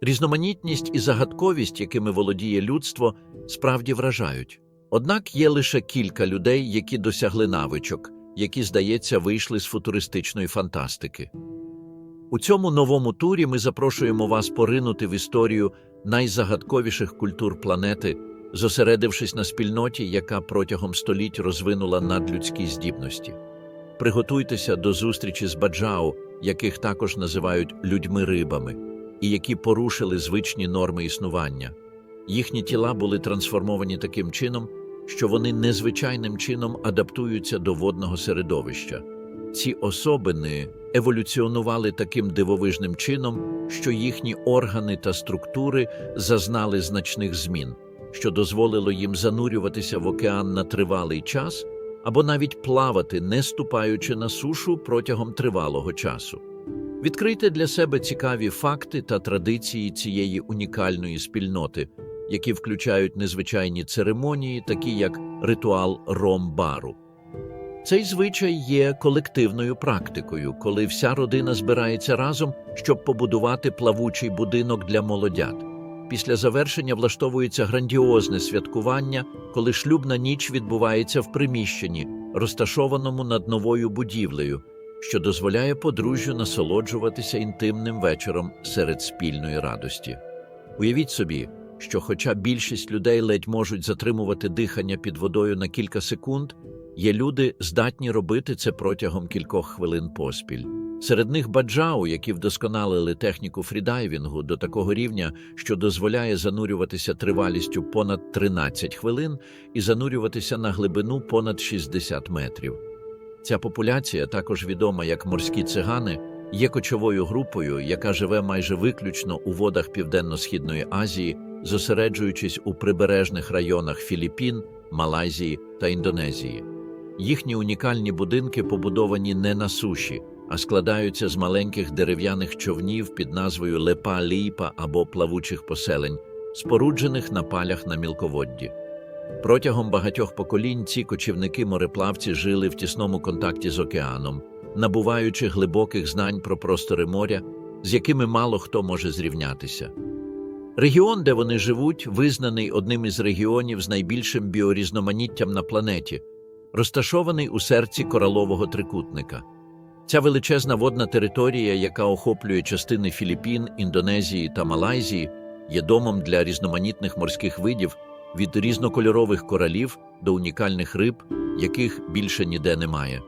Різноманітність і загадковість, якими володіє людство, справді вражають. Однак є лише кілька людей, які досягли навичок, які, здається, вийшли з футуристичної фантастики. У цьому новому турі ми запрошуємо вас поринути в історію найзагадковіших культур планети, зосередившись на спільноті, яка протягом століть розвинула надлюдські здібності. Приготуйтеся до зустрічі з Баджао, яких також називають людьми-рибами, і які порушили звичні норми існування. Їхні тіла були трансформовані таким чином, що вони незвичайним чином адаптуються до водного середовища. Ці особини еволюціонували таким дивовижним чином, що їхні органи та структури зазнали значних змін, що дозволило їм занурюватися в океан на тривалий час або навіть плавати, не ступаючи на сушу протягом тривалого часу. Відкрийте для себе цікаві факти та традиції цієї унікальної спільноти, які включають незвичайні церемонії, такі як ритуал ромбару. Цей звичай є колективною практикою, коли вся родина збирається разом, щоб побудувати плавучий будинок для молодят. Після завершення влаштовується грандіозне святкування, коли шлюбна ніч відбувається в приміщенні, розташованому над новою будівлею, що дозволяє подружжю насолоджуватися інтимним вечором серед спільної радості. Уявіть собі, що, хоча більшість людей ледь можуть затримувати дихання під водою на кілька секунд, є люди, здатні робити це протягом кількох хвилин поспіль. Серед них баджау, які вдосконалили техніку фрідайвінгу до такого рівня, що дозволяє занурюватися тривалістю понад 13 хвилин і занурюватися на глибину понад 60 метрів. Ця популяція, також відома як морські цигани, є кочовою групою, яка живе майже виключно у водах Південно-Східної Азії, зосереджуючись у прибережних районах Філіппін, Малайзії та Індонезії. Їхні унікальні будинки побудовані не на суші, а складаються з маленьких дерев'яних човнів під назвою лепа-ліпа або плавучих поселень, споруджених на палях на мілководді. Протягом багатьох поколінь ці кочівники-мореплавці жили в тісному контакті з океаном, набуваючи глибоких знань про простори моря, з якими мало хто може зрівнятися. Регіон, де вони живуть, визнаний одним із регіонів з найбільшим біорізноманіттям на планеті, розташований у серці коралового трикутника. Ця величезна водна територія, яка охоплює частини Філіппін, Індонезії та Малайзії, є домом для різноманітних морських видів від різнокольорових коралів до унікальних риб, яких більше ніде немає.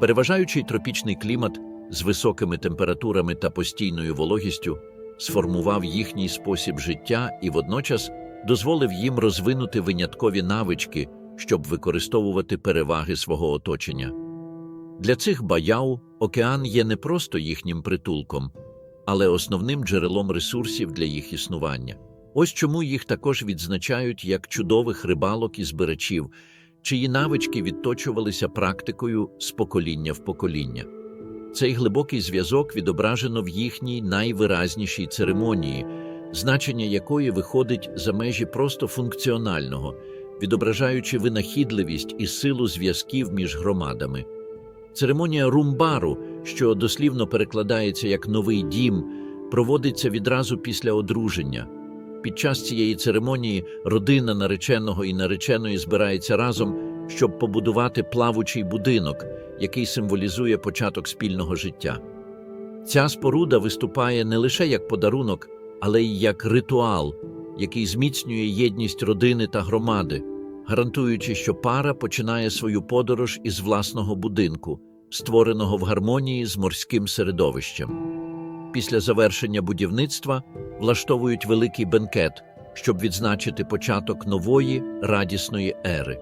Переважаючий тропічний клімат з високими температурами та постійною вологістю сформував їхній спосіб життя і водночас дозволив їм розвинути виняткові навички, щоб використовувати переваги свого оточення. Для цих баяу океан є не просто їхнім притулком, але основним джерелом ресурсів для їх існування. Ось чому їх також відзначають як чудових рибалок і збирачів, чиї навички відточувалися практикою з покоління в покоління. Цей глибокий зв'язок відображено в їхній найвиразнішій церемонії, значення якої виходить за межі просто функціонального, відображаючи винахідливість і силу зв'язків між громадами. Церемонія румбару, що дослівно перекладається як новий дім, проводиться відразу після одруження. Під час цієї церемонії родина нареченого і нареченої збирається разом, щоб побудувати плавучий будинок, який символізує початок спільного життя. Ця споруда виступає не лише як подарунок, але й як ритуал, який зміцнює єдність родини та громади, гарантуючи, що пара починає свою подорож із власного будинку, створеного в гармонії з морським середовищем. Після завершення будівництва влаштовують великий бенкет, щоб відзначити початок нової радісної ери.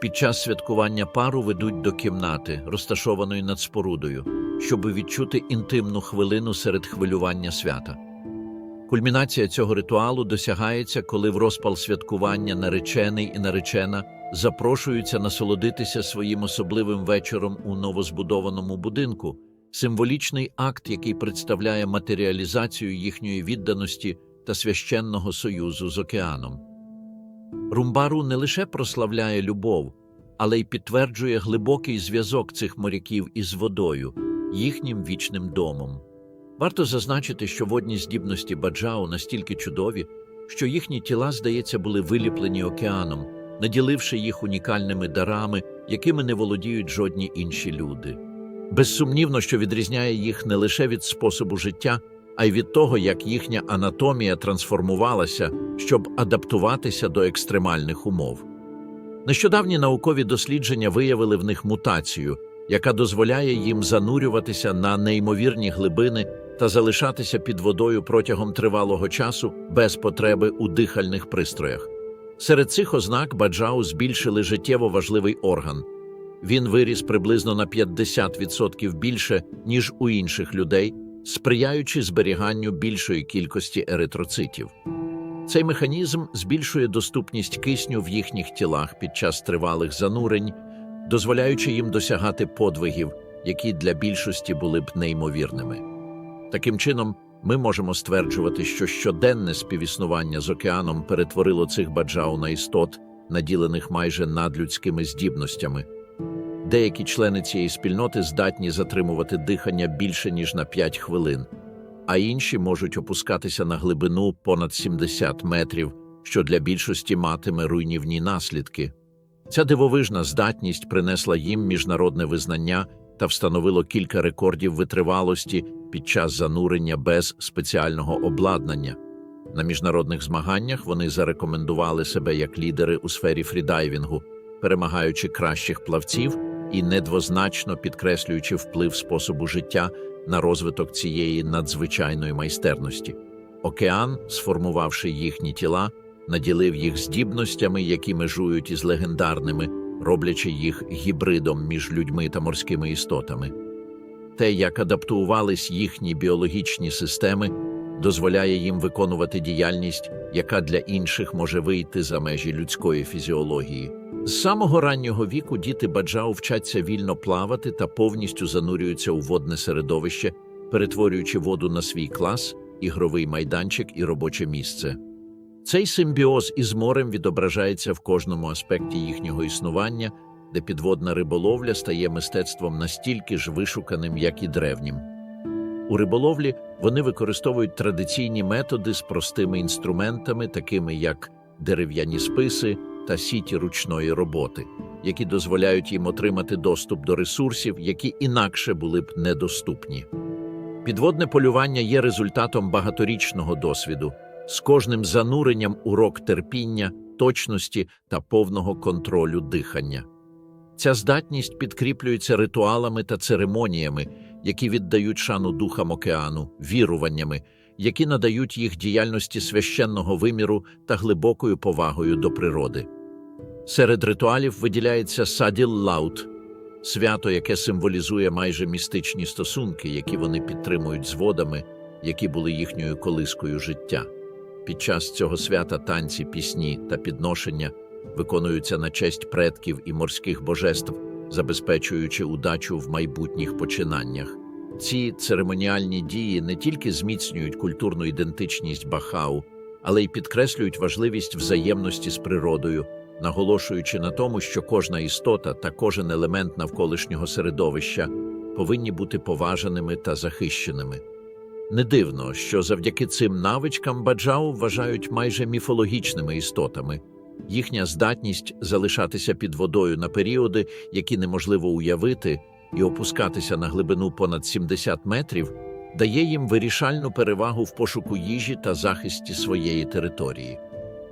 Під час святкування пару ведуть до кімнати, розташованої над спорудою, щоб відчути інтимну хвилину серед хвилювання свята. Кульмінація цього ритуалу досягається, коли в розпал святкування наречений і наречена запрошуються насолодитися своїм особливим вечором у новозбудованому будинку, символічний акт, який представляє матеріалізацію їхньої відданості та священного союзу з океаном. Румбару не лише прославляє любов, але й підтверджує глибокий зв'язок цих моряків із водою, їхнім вічним домом. Варто зазначити, що водні здібності Баджао настільки чудові, що їхні тіла, здається, були виліплені океаном, наділивши їх унікальними дарами, якими не володіють жодні інші люди. Безсумнівно, що відрізняє їх не лише від способу життя, а й від того, як їхня анатомія трансформувалася, щоб адаптуватися до екстремальних умов. Нещодавні наукові дослідження виявили в них мутацію, яка дозволяє їм занурюватися на неймовірні глибини та залишатися під водою протягом тривалого часу без потреби у дихальних пристроях. Серед цих ознак Баджау збільшили життєво важливий орган. Він виріс приблизно на 50% більше, ніж у інших людей, сприяючи зберіганню більшої кількості еритроцитів. Цей механізм збільшує доступність кисню в їхніх тілах під час тривалих занурень, дозволяючи їм досягати подвигів, які для більшості були б неймовірними. Таким чином, ми можемо стверджувати, що щоденне співіснування з океаном перетворило цих баджау на істот, наділених майже надлюдськими здібностями. Деякі члени цієї спільноти здатні затримувати дихання більше ніж на 5 хвилин, а інші можуть опускатися на глибину понад 70 метрів, що для більшості матиме руйнівні наслідки. Ця дивовижна здатність принесла їм міжнародне визнання та встановило кілька рекордів витривалості під час занурення без спеціального обладнання. На міжнародних змаганнях вони зарекомендували себе як лідери у сфері фрідайвінгу, перемагаючи кращих плавців і недвозначно підкреслюючи вплив способу життя на розвиток цієї надзвичайної майстерності. Океан, сформувавши їхні тіла, наділив їх здібностями, які межують із легендарними, роблячи їх гібридом між людьми та морськими істотами. Те, як адаптувались їхні біологічні системи, дозволяє їм виконувати діяльність, яка для інших може вийти за межі людської фізіології. З самого раннього віку діти баджау вчаться вільно плавати та повністю занурюються у водне середовище, перетворюючи воду на свій клас, ігровий майданчик і робоче місце. Цей симбіоз із морем відображається в кожному аспекті їхнього існування, де підводна риболовля стає мистецтвом настільки ж вишуканим, як і древнім. У риболовлі вони використовують традиційні методи з простими інструментами, такими як дерев'яні списи та сіті ручної роботи, які дозволяють їм отримати доступ до ресурсів, які інакше були б недоступні. Підводне полювання є результатом багаторічного досвіду, з кожним зануренням урок терпіння, точності та повного контролю дихання. Ця здатність підкріплюється ритуалами та церемоніями, які віддають шану духам океану, віруваннями, які надають їх діяльності священного виміру та глибокою повагою до природи. Серед ритуалів виділяється саділ лаут свято, яке символізує майже містичні стосунки, які вони підтримують з водами, які були їхньою колискою життя. Під час цього свята танці, пісні та підношення виконуються на честь предків і морських божеств, забезпечуючи удачу в майбутніх починаннях. Ці церемоніальні дії не тільки зміцнюють культурну ідентичність Бахау, але й підкреслюють важливість взаємності з природою, наголошуючи на тому, що кожна істота та кожен елемент навколишнього середовища повинні бути поважаними та захищеними. Не дивно, що завдяки цим навичкам баджау вважають майже міфологічними істотами. Їхня здатність залишатися під водою на періоди, які неможливо уявити, і опускатися на глибину понад 70 метрів, дає їм вирішальну перевагу в пошуку їжі та захисті своєї території.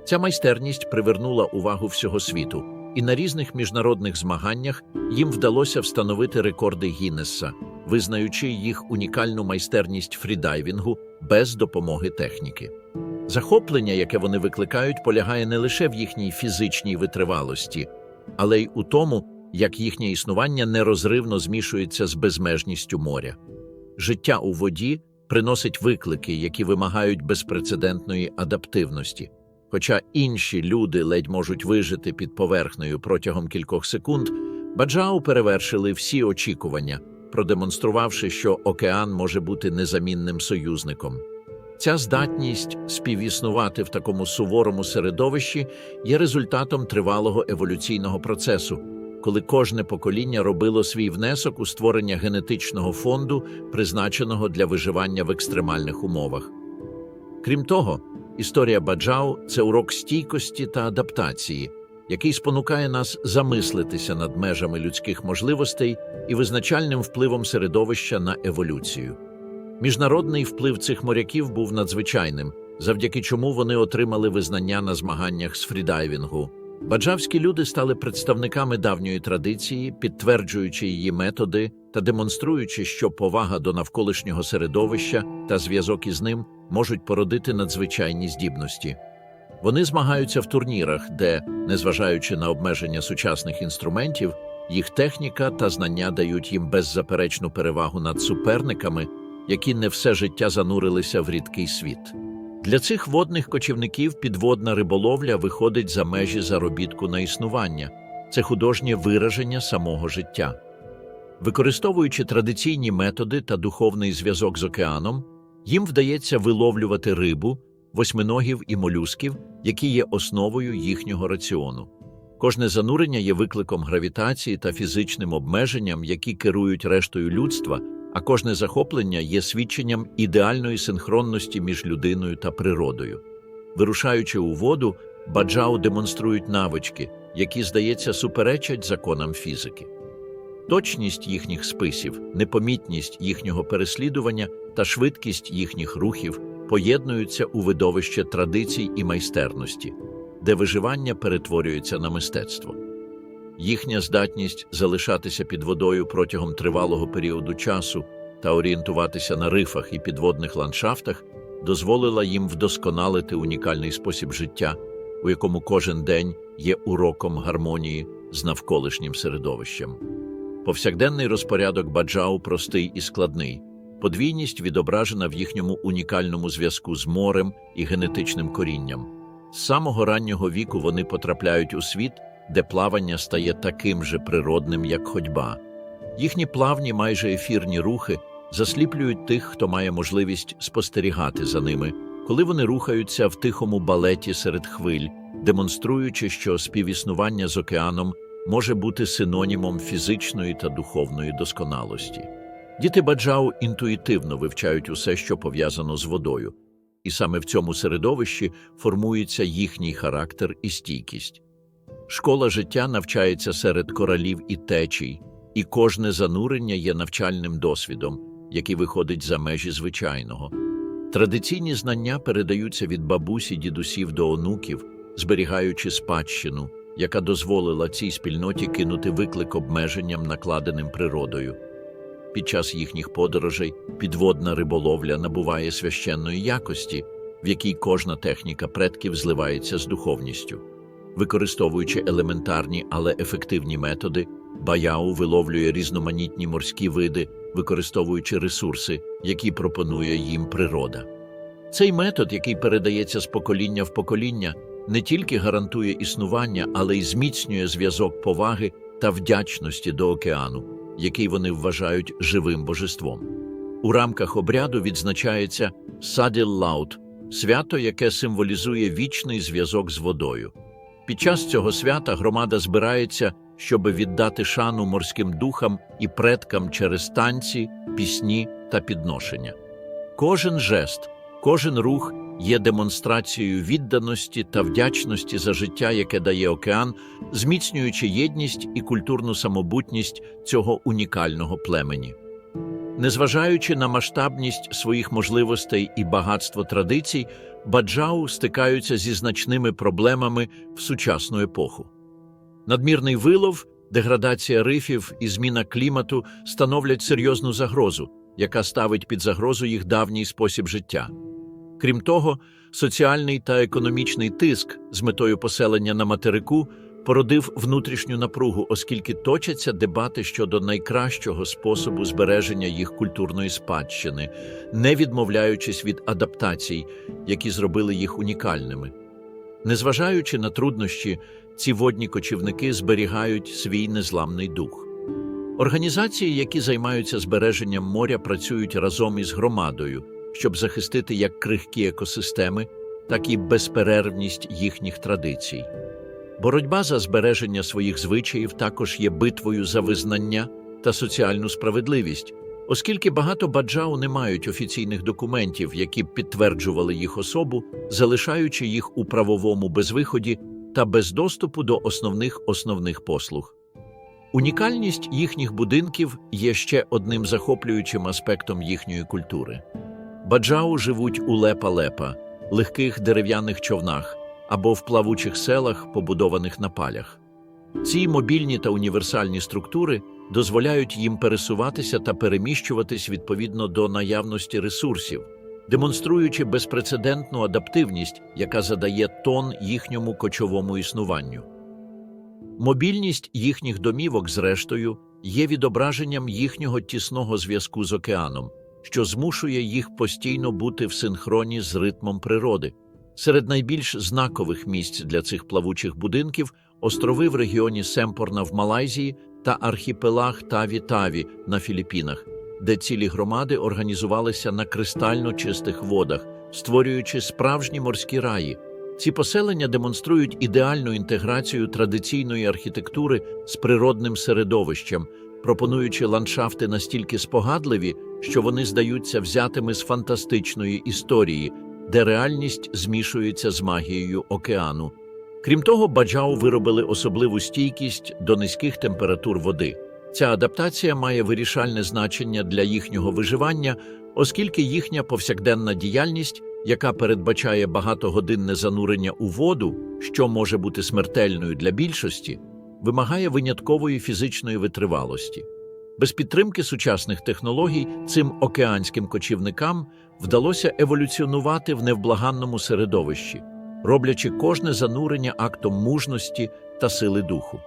Ця майстерність привернула увагу всього світу, і на різних міжнародних змаганнях їм вдалося встановити рекорди Гіннеса, визнаючи їх унікальну майстерність фрідайвінгу без допомоги техніки. Захоплення, яке вони викликають, полягає не лише в їхній фізичній витривалості, але й у тому, як їхнє існування нерозривно змішується з безмежністю моря. Життя у воді приносить виклики, які вимагають безпрецедентної адаптивності. Хоча інші люди ледь можуть вижити під поверхнею протягом кількох секунд, Баджау перевершили всі очікування, продемонструвавши, що океан може бути незамінним союзником. Ця здатність співіснувати в такому суворому середовищі є результатом тривалого еволюційного процесу, коли кожне покоління робило свій внесок у створення генетичного фонду, призначеного для виживання в екстремальних умовах. Крім того, історія Баджау це урок стійкості та адаптації, який спонукає нас замислитися над межами людських можливостей і визначальним впливом середовища на еволюцію. Міжнародний вплив цих моряків був надзвичайним, завдяки чому вони отримали визнання на змаганнях з фрідайвінгу. Баджавські люди стали представниками давньої традиції, підтверджуючи її методи та демонструючи, що повага до навколишнього середовища та зв'язок із ним можуть породити надзвичайні здібності. Вони змагаються в турнірах, де, незважаючи на обмеження сучасних інструментів, їх техніка та знання дають їм беззаперечну перевагу над суперниками, які не все життя занурилися в рідкий світ. Для цих водних кочівників підводна риболовля виходить за межі заробітку на існування це художнє вираження самого життя. Використовуючи традиційні методи та духовний зв'язок з океаном, їм вдається виловлювати рибу, восьминогів і молюсків, які є основою їхнього раціону. Кожне занурення є викликом гравітації та фізичним обмеженням, які керують рештою людства, а кожне захоплення є свідченням ідеальної синхронності між людиною та природою. Вирушаючи у воду, баджау демонструють навички, які, здається, суперечать законам фізики. Точність їхніх списів, непомітність їхнього переслідування та швидкість їхніх рухів поєднуються у видовище традицій і майстерності, де виживання перетворюється на мистецтво. Їхня здатність залишатися під водою протягом тривалого періоду часу та орієнтуватися на рифах і підводних ландшафтах дозволила їм вдосконалити унікальний спосіб життя, у якому кожен день є уроком гармонії з навколишнім середовищем. Повсякденний розпорядок баджау простий і складний. Подвійність відображена в їхньому унікальному зв'язку з морем і генетичним корінням. З самого раннього віку вони потрапляють у світ, де плавання стає таким же природним, як ходьба. Їхні плавні, майже ефірні рухи засліплюють тих, хто має можливість спостерігати за ними, коли вони рухаються в тихому балеті серед хвиль, демонструючи, що співіснування з океаном може бути синонімом фізичної та духовної досконалості. Діти баджау інтуїтивно вивчають усе, що пов'язано з водою, і саме в цьому середовищі формується їхній характер і стійкість. Школа життя навчається серед коралів і течій, і кожне занурення є навчальним досвідом, який виходить за межі звичайного. Традиційні знання передаються від бабусі дідусів до онуків, зберігаючи спадщину, яка дозволила цій спільноті кинути виклик обмеженням, накладеним природою. Під час їхніх подорожей підводна риболовля набуває священної якості, в якій кожна техніка предків зливається з духовністю. Використовуючи елементарні, але ефективні методи, Баяу виловлює різноманітні морські види, використовуючи ресурси, які пропонує їм природа. Цей метод, який передається з покоління в покоління, не тільки гарантує існування, але й зміцнює зв'язок поваги та вдячності до океану, який вони вважають живим божеством. У рамках обряду відзначається Саділ Лаут свято, яке символізує вічний зв'язок з водою. Під час цього свята громада збирається, щоб віддати шану морським духам і предкам через танці, пісні та підношення. Кожен жест, кожен рух є демонстрацією відданості та вдячності за життя, яке дає океан, зміцнюючи єдність і культурну самобутність цього унікального племені. Незважаючи на масштабність своїх можливостей і багатство традицій, Баджау стикаються зі значними проблемами в сучасну епоху. Надмірний вилов, деградація рифів і зміна клімату становлять серйозну загрозу, яка ставить під загрозу їх давній спосіб життя. Крім того, соціальний та економічний тиск з метою поселення на материку породив внутрішню напругу, оскільки точаться дебати щодо найкращого способу збереження їх культурної спадщини, не відмовляючись від адаптацій, які зробили їх унікальними. Незважаючи на труднощі, ці водні кочівники зберігають свій незламний дух. Організації, які займаються збереженням моря, працюють разом із громадою, щоб захистити як крихкі екосистеми, так і безперервність їхніх традицій. Боротьба за збереження своїх звичаїв також є битвою за визнання та соціальну справедливість, оскільки багато баджау не мають офіційних документів, які б підтверджували їх особу, залишаючи їх у правовому безвиході та без доступу до основних основних послуг. Унікальність їхніх будинків є ще одним захоплюючим аспектом їхньої культури. Баджау живуть у лепа-лепа, легких дерев'яних човнах або в плавучих селах, побудованих на палях. Ці мобільні та універсальні структури дозволяють їм пересуватися та переміщуватись відповідно до наявності ресурсів, демонструючи безпрецедентну адаптивність, яка задає тон їхньому кочовому існуванню. Мобільність їхніх домівок, зрештою, є відображенням їхнього тісного зв'язку з океаном, що змушує їх постійно бути в синхроні з ритмом природи. Серед найбільш знакових місць для цих плавучих будинків острови в регіоні Семпорна в Малайзії та архіпелаг Таві-Таві на Філіппінах, де цілі громади організувалися на кристально чистих водах, створюючи справжні морські раї. Ці поселення демонструють ідеальну інтеграцію традиційної архітектури з природним середовищем, пропонуючи ландшафти настільки спогадливі, що вони здаються взятими з фантастичної історії, де реальність змішується з магією океану. Крім того, баджау виробили особливу стійкість до низьких температур води. Ця адаптація має вирішальне значення для їхнього виживання, оскільки їхня повсякденна діяльність, яка передбачає багатогодинне занурення у воду, що може бути смертельною для більшості, вимагає виняткової фізичної витривалості. Без підтримки сучасних технологій цим океанським кочівникам вдалося еволюціонувати в невблаганному середовищі, роблячи кожне занурення актом мужності та сили духу.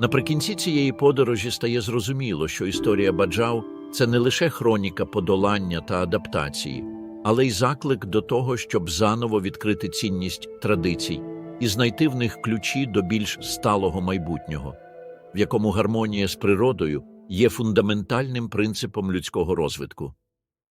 Наприкінці цієї подорожі стає зрозуміло, що історія Баджау це не лише хроніка подолання та адаптації, але й заклик до того, щоб заново відкрити цінність традицій і знайти в них ключі до більш сталого майбутнього, в якому гармонія з природою є фундаментальним принципом людського розвитку.